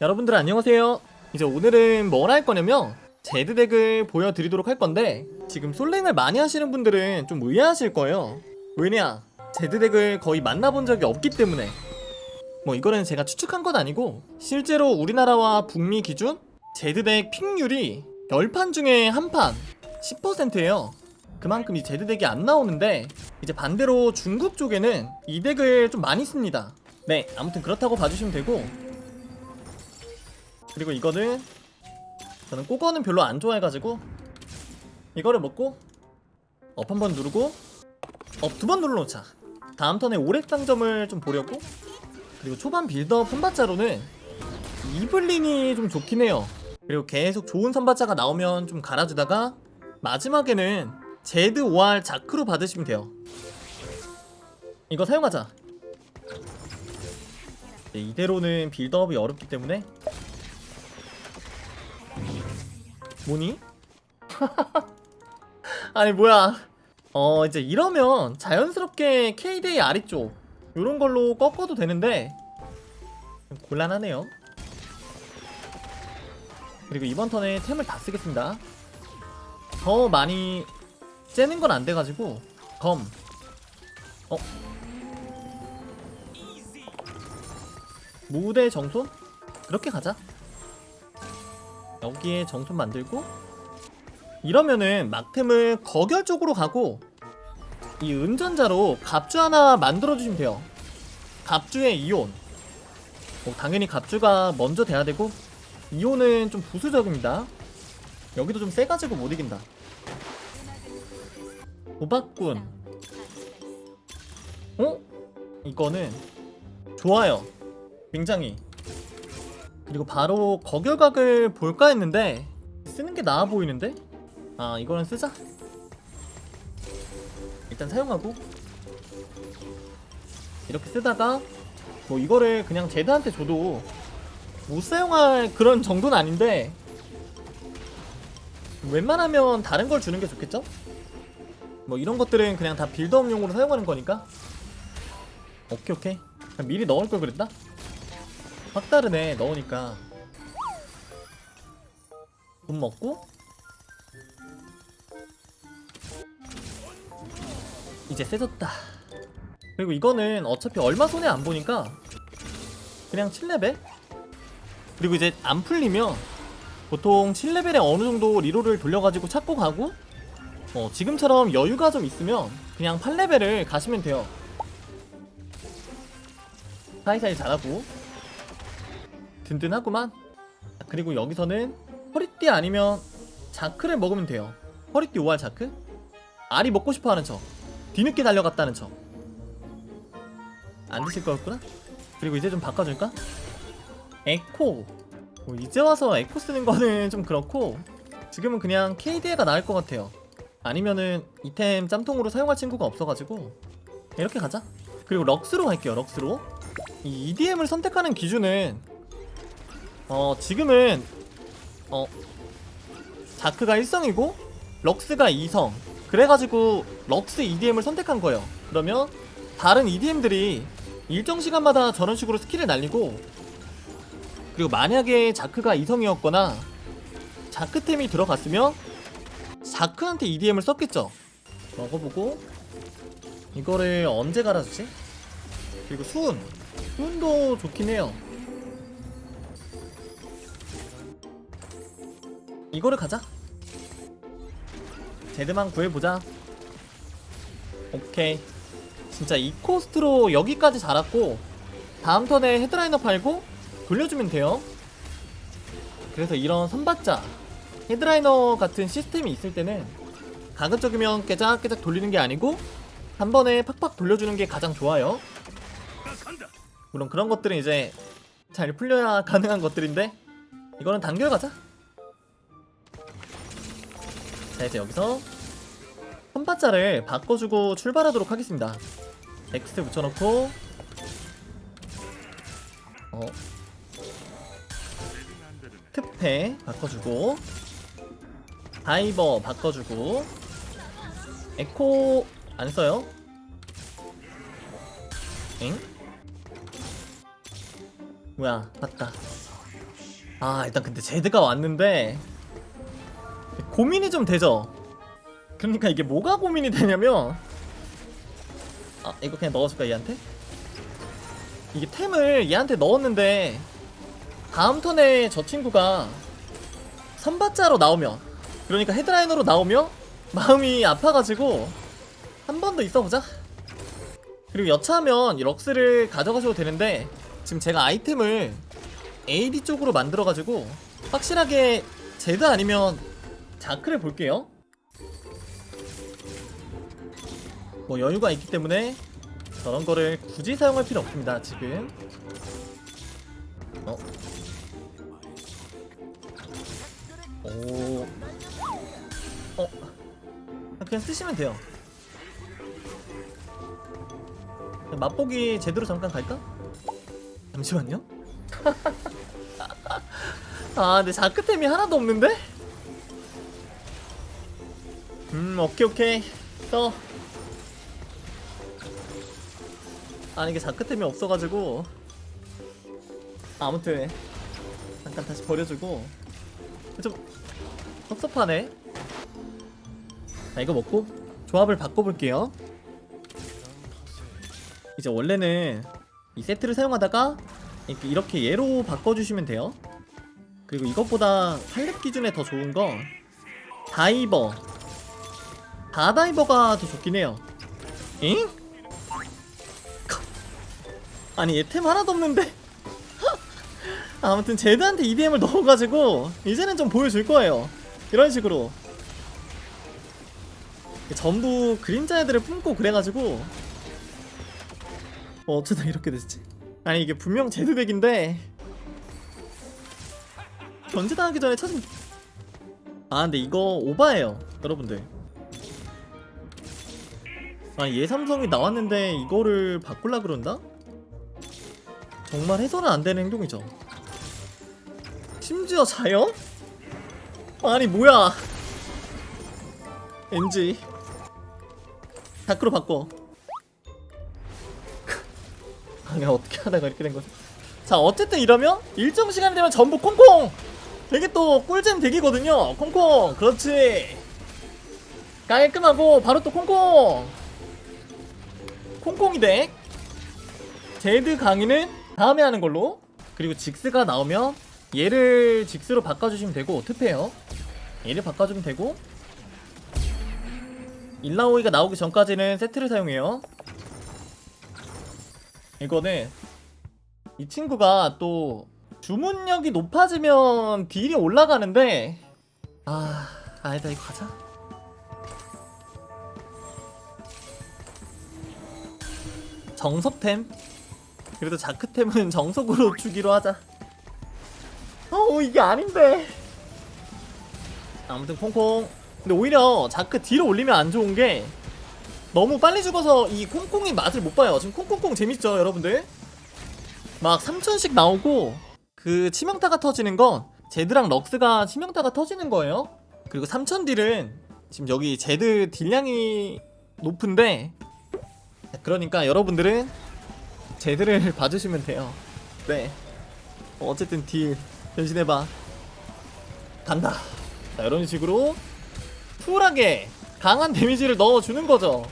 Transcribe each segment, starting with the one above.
여러분들 안녕하세요. 이제 오늘은 뭘 할 거냐면 제드 덱을 보여드리도록 할 건데 지금 솔랭을 많이 하시는 분들은 좀 의아하실 거예요. 왜냐? 제드 덱을 거의 만나본 적이 없기 때문에 뭐 이거는 제가 추측한 건 아니고 실제로 우리나라와 북미 기준 제드 덱 픽률이 10판 중에 한판 10%예요. 그만큼 이 제드 덱이 안 나오는데 이제 반대로 중국 쪽에는 이 덱을 좀 많이 씁니다. 네, 아무튼 그렇다고 봐주시면 되고 그리고 이거는 저는 꼬거는 별로 안 좋아해가지고 이거를 먹고 업 한 번 누르고 업 두 번 눌러놓자. 다음 턴에 오렉 당점을 좀 보려고. 그리고 초반 빌드업 선발자로는 이블린이 좀 좋긴 해요. 그리고 계속 좋은 선발자가 나오면 좀 갈아주다가 마지막에는 제드 5R 자크로 받으시면 돼요. 이거 사용하자. 네, 이대로는 빌드업이 어렵기 때문에 뭐니? 아니 뭐야 어 이제 이러면 자연스럽게 K데이 아래쪽 요런 걸로 꺾어도 되는데 좀 곤란하네요 그리고 이번 턴에 템을 다 쓰겠습니다 더 많이 째는 건 안 돼가지고 검 어? 무대 정손? 그렇게 가자 여기에 정손 만들고 이러면은 막템을 거결 쪽으로 가고 이 은전자로 갑주 하나 만들어주시면 돼요. 갑주에 이온. 뭐 당연히 갑주가 먼저 돼야 되고 이온은 좀 부수적입니다. 여기도 좀 세가지고 못 이긴다. 도박꾼 어? 이거는 좋아요. 굉장히 그리고 바로 거결각을 볼까 했는데 쓰는 게 나아 보이는데? 아 이거는 쓰자 일단 사용하고 이렇게 쓰다가 뭐 이거를 그냥 제드한테 줘도 못 사용할 그런 정도는 아닌데 웬만하면 다른 걸 주는 게 좋겠죠? 뭐 이런 것들은 그냥 다 빌드업용으로 사용하는 거니까 오케이 오케이 미리 넣을 걸 그랬다? 확 다르네 넣으니까. 돈 먹고? 이제 세졌다. 그리고 이거는 어차피 얼마 손해 안 보니까 그냥 7레벨? 그리고 이제 안 풀리면 보통 7레벨에 어느 정도 리로를 돌려가지고 찾고 가고 어, 지금처럼 여유가 좀 있으면 그냥 8레벨을 가시면 돼요. 사이사이 잘하고 든든하구만. 그리고 여기서는 허리띠 아니면 자크를 먹으면 돼요. 허리띠 5알 자크? 알이 먹고 싶어하는 척 뒤늦게 달려갔다는 척안 드실 거였구나? 그리고 이제 좀 바꿔줄까? 에코. 뭐 이제 와서 에코 쓰는 거는 좀 그렇고 지금은 그냥 KDA가 나을 것 같아요. 아니면은 이템 짬통으로 사용할 친구가 없어가지고 이렇게 가자. 그리고 럭스로 갈게요 럭스로. 이 EDM을 선택하는 기준은 어 지금은 어 자크가 1성이고 럭스가 2성. 그래가지고 럭스 EDM을 선택한 거예요. 그러면 다른 EDM들이 일정 시간마다 저런 식으로 스킬을 날리고 그리고 만약에 자크가 2성이었거나 자크템이 들어갔으면 자크한테 EDM을 썼겠죠. 먹어보고 이거를 언제 갈아주지? 그리고 수은. 수은도 좋긴 해요 이거를 가자. 제드만 구해보자. 오케이. 진짜 이 코스트로 여기까지 자랐고 다음 턴에 헤드라이너 팔고 돌려주면 돼요. 그래서 이런 선받자 헤드라이너 같은 시스템이 있을 때는 가급적이면 깨작깨작 돌리는 게 아니고 한 번에 팍팍 돌려주는 게 가장 좋아요. 물론 그런 것들은 이제 잘 풀려야 가능한 것들인데 이거는 단결 가자 자 이제 여기서 선바자를 바꿔주고 출발하도록 하겠습니다 엑스 붙여놓고 어 특패 바꿔주고 다이버 바꿔주고 에코 안 써요? 엥? 뭐야 맞다 아 일단 근데 제드가 왔는데 고민이 좀 되죠 그러니까 이게 뭐가 고민이 되냐면 아 이거 그냥 넣어줄까 얘한테? 이게 템을 얘한테 넣었는데 다음 턴에 저 친구가 선받자로 나오면 그러니까 헤드라이너로 나오면 마음이 아파가지고 한 번 더 있어보자 그리고 여차하면 이 럭스를 가져가셔도 되는데 지금 제가 아이템을 AD 쪽으로 만들어가지고 확실하게 제드 아니면 자크를 볼게요 뭐 여유가 있기 때문에 저런 거를 굳이 사용할 필요 없습니다 지금 어? 오 어? 아, 그냥 쓰시면 돼요 그냥 맛보기 제대로 잠깐 갈까? 잠시만요 아 근데 자크템이 하나도 없는데? 음 오케이 오케이. 써. 아니 이게 자크템이 없어가지고. 아무튼 잠깐 다시 버려주고. 좀 섭섭하네. 자 이거 먹고 조합을 바꿔볼게요. 이제 원래는 이 세트를 사용하다가 이렇게, 얘로 바꿔주시면 돼요. 그리고 이것보다 팔렙 기준에 더 좋은 건 다이버 다다이버가 더 좋긴 해요. 잉? 아니 얘템 하나도 없는데? 아무튼 제드한테 EDM을 넣어가지고 이제는 좀 보여줄 거예요. 이런 식으로. 전부 그림자 애들을 뿜고 그래가지고. 어, 어쩌다 이렇게 됐지? 아니 이게 분명 제드 덱인데. 견제당하기 전에 찾은 아 근데 이거 오바예요 여러분들 아얘 삼성이 나왔는데 이거를 바꿀라 그런다? 정말 해서는 안 되는 행동이죠. 심지어 자연? 아니 뭐야? NG 다크로 바꿔. 아니 어떻게 하다가 이렇게 된 거지? 자 어쨌든 이러면 일정 시간이 되면 전부 콩콩. 되게 또 꿀잼 덱이거든요. 콩콩 그렇지. 깔끔하고 바로 또 콩콩. 콩콩이 덱. 제드 강의는 다음에 하는 걸로. 그리고 직스가 나오면 얘를 직스로 바꿔주시면 되고 특패요? 얘를 바꿔주면 되고. 일라오이가 나오기 전까지는 세트를 사용해요. 이거는 이 친구가 또 주문력이 높아지면 딜이 올라가는데 아 아니다 이거 가자 정석템 그래도 자크템은 정석으로 주기로 하자. 어 이게 아닌데. 아무튼 콩콩. 근데 오히려 자크 뒤로 올리면 안 좋은 게 너무 빨리 죽어서 이 콩콩이 맛을 못 봐요. 지금 콩콩콩 재밌죠, 여러분들? 막 3천씩 나오고 그 치명타가 터지는 건 제드랑 럭스가 치명타가 터지는 거예요. 그리고 3천 딜은 지금 여기 제드 딜량이 높은데 그러니까 여러분들은 제드를 봐주시면 돼요. 네. 어, 어쨌든 딜 변신해봐. 간다. 자, 이런 식으로 쿨하게 강한 데미지를 넣어주는 거죠.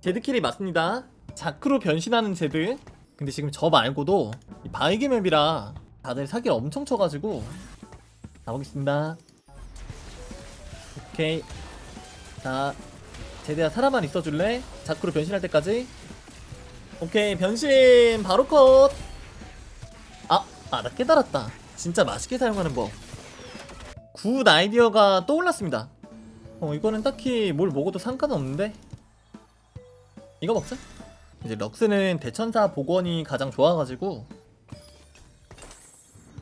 제드킬이 맞습니다. 자크로 변신하는 제드. 근데 지금 저 말고도 이 바이게 맵이라 다들 사기를 엄청 쳐가지고 나오겠습니다. 오케이. 자, 제드야 살아만 있어줄래? 자크로 변신할 때까지. 오케이 변신 바로 컷. 아, 아 나 깨달았다. 진짜 맛있게 사용하는 법. 굿 아이디어가 떠올랐습니다. 어 이거는 딱히 뭘 먹어도 상관없는데. 이거 먹자. 이제 럭스는 대천사 복원이 가장 좋아가지고.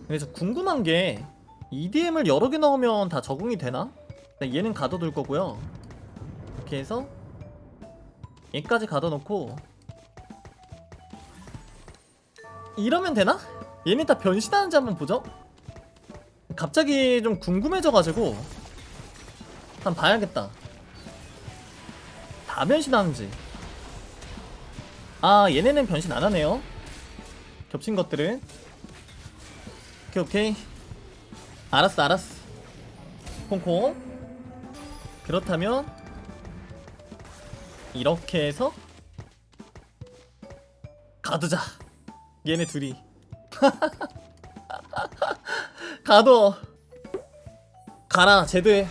그래서 궁금한 게 EDM을 여러 개 넣으면 다 적응이 되나? 네, 얘는 가둬둘 거고요. 이렇게 해서 얘까지 가둬놓고 이러면 되나? 얘네 다 변신하는지 한번 보죠. 갑자기 좀 궁금해져가지고 한번 봐야겠다. 다 변신하는지. 아 얘네는 변신 안 하네요. 겹친 것들은. 오케이 오케이. 알았어 알았어 콩콩 그렇다면 이렇게 해서 가두자. 얘네 둘이. 가둬. 가라 제드.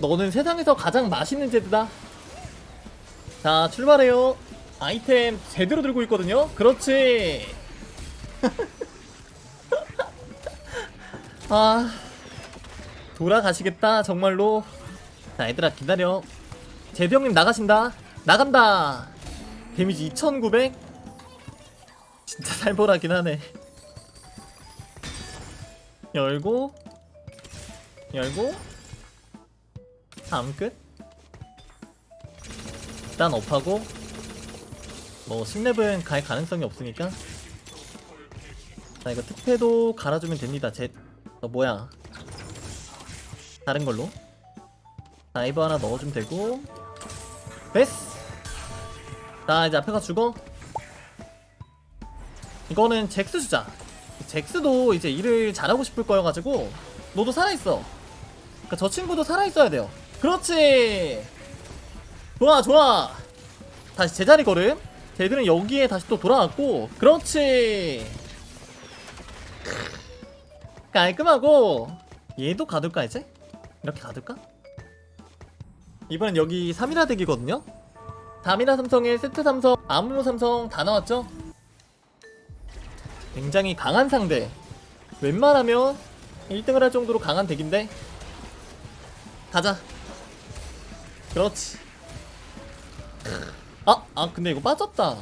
너는 세상에서 가장 맛있는 제드다. 자 출발해요. 아이템 제대로 들고 있거든요. 그렇지. 아 돌아가시겠다 정말로. 자 얘들아 기다려 제드 형님 나가신다. 나간다. 데미지 2900 진짜 살벌하긴 하네. 열고 열고. 다음 끝. 일단 업하고. 뭐 10렙은 갈 가능성이 없으니까. 자 이거 특패도 갈아주면 됩니다. 제 어, 뭐야. 다른 걸로. 다이브 하나 넣어주면 되고 베스. 자 이제 앞에 가 죽어 이거는 잭스 주자. 잭스도 이제 일을 잘하고 싶을 거여가지고 너도 살아있어. 그러니까 저 친구도 살아있어야 돼요. 그렇지! 좋아 좋아! 다시 제자리 걸음. 쟤들은 여기에 다시 또 돌아왔고. 그렇지! 깔끔하고. 얘도 가둘까 이제? 이렇게 가둘까? 이번엔 여기 3이라 덱이거든요? 3이라 삼성에 세트 삼성, 아무모 삼성 다 나왔죠? 굉장히 강한 상대 웬만하면 1등을 할 정도로 강한 덱인데 가자 그렇지 아! 아 근데 이거 빠졌다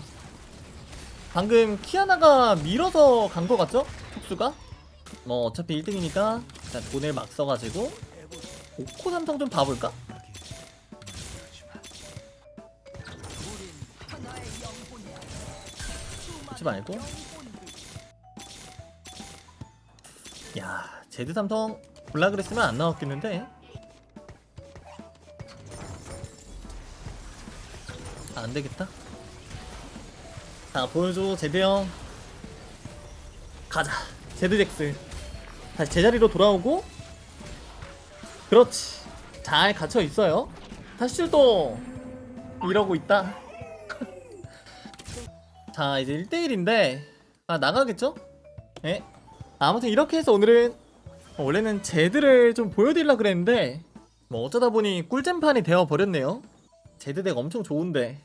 방금 키아나가 밀어서 간 거 같죠? 촉수가? 뭐 어차피 1등이니까 일단 돈을 막 써가지고 오코 삼성 좀 봐볼까? 하지 말고? 야 제드 삼성 볼라 그랬으면 안 나왔겠는데? 아, 안 되겠다. 자 보여줘 제드 형. 가자 제드 잭스. 다시 제자리로 돌아오고. 그렇지. 잘 갇혀 있어요. 다시 출동 이러고 있다 자 이제 1대1인데 아 나가겠죠? 예? 아무튼 이렇게 해서 오늘은 원래는 제드를 좀 보여드리려 그랬는데 뭐 어쩌다 보니 꿀잼판이 되어버렸네요. 제드 덱 엄청 좋은데